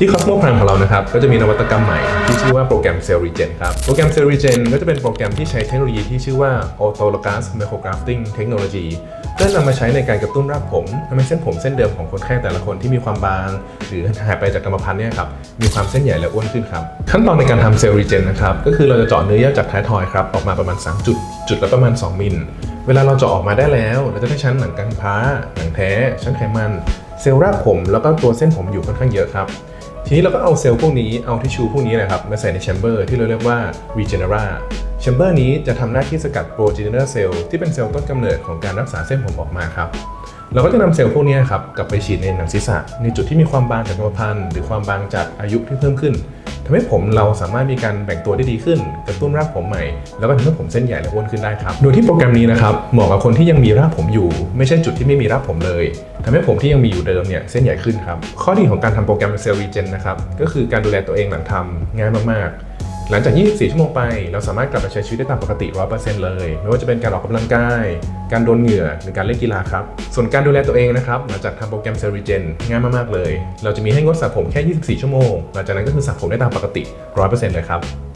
ที่ Cosmo Prime ของเรานะครับ ก็จะมีนวัตกรรมใหม่ที่ชื่อว่าโปรแกรม Cell Regen ครับ โปรแกรม Cell Regen ก็จะเป็นโปรแกรมที่ใช้เทคโนโลยีที่ชื่อว่า Autologous Micrografting Technology เพื่อนำมาใช้ในการกระตุ้นรากผมทำให้เส้นผมเส้นเดิมของคนไข้แต่ละคนที่มีความบาง หรือหายไปจากกรรมพันธุ์เนี่ยครับมีความเส้นใหญ่และอ้วนขึ้นครับ ขั้นตอนในการทำ Cell Regen นนะครับก็คือเราจะเจาะเนื้อเยื่อจากท้ายทอยครับออกมาประมาณ 3 จุด จุดละประมาณ 2 มิล เวลาเราเจาะออกมาได้แล้ว เราจะได้ชั้นหนังกำพร้าหนังแท้ ชั้นไขมัน เซลล์รากผมแล้วก็ตัวเส้นผมอยู่ค่อนข้างเยอะครับ ทีนี้เราก็เอาเซลล์พวกนี้เอาทิชชูพวกนี้นะครับมาใส่ในแชมเบอร์ที่เราเรียกว่า Regenera แชมเบอร์นี้จะทำหน้าที่สกัดโปรจีเนอร์เซลล์ที่เป็นเซลล์ต้นกำเนิดของการรักษาเส้นผมออกมาครับเราก็จะนำเซลล์พวกนี้ครับกลับไปฉีดในหนังศีรษะ ในจุดที่มีความบางจากกรรมพันธุ์หรือความบางจากอายุที่เพิ่มขึ้น ทำให้ผมเราสามารถมีการแบ่งตัวได้ดีขึ้น กระตุ้นรากผมใหม่ แล้วก็ทำให้ผมเส้นใหญ่และอ้วนขึ้นได้ครับ โดยที่โปรแกรมนี้นะครับเหมาะกับคนที่ยังมีรากผมอยู่ ไม่ใช่จุดที่ไม่มีรากผมเลยทำให้ผมที่ยังมีอยู่เดิมเนี่ยเส้นใหญ่ขึ้นครับ ข้อดีของการทำโปรแกรมเซลล์รีเจนนะครับก็คือการดูแลตัวเองหลังทำง่ายมากๆ หลังจาก 24 ชั่วโมงไป เราสามารถกลับมาใช้ชีวิตได้ตามปกติ 100%เลย ไม่ว่าจะเป็นการออกกำลังกาย การโดนเหงื่อ หรือการเล่นกีฬาครับ ส่วนการดูแลตัวเองนะครับ หลังจากทำโปรแกรมเซลล์รีเจนง่ายมาก ๆ เลย เราจะมีให้งดสระผมแค่ 24 ชั่วโมง หลังจากนั้นก็คือสระผมได้ตามปกติ 100%เลยครับ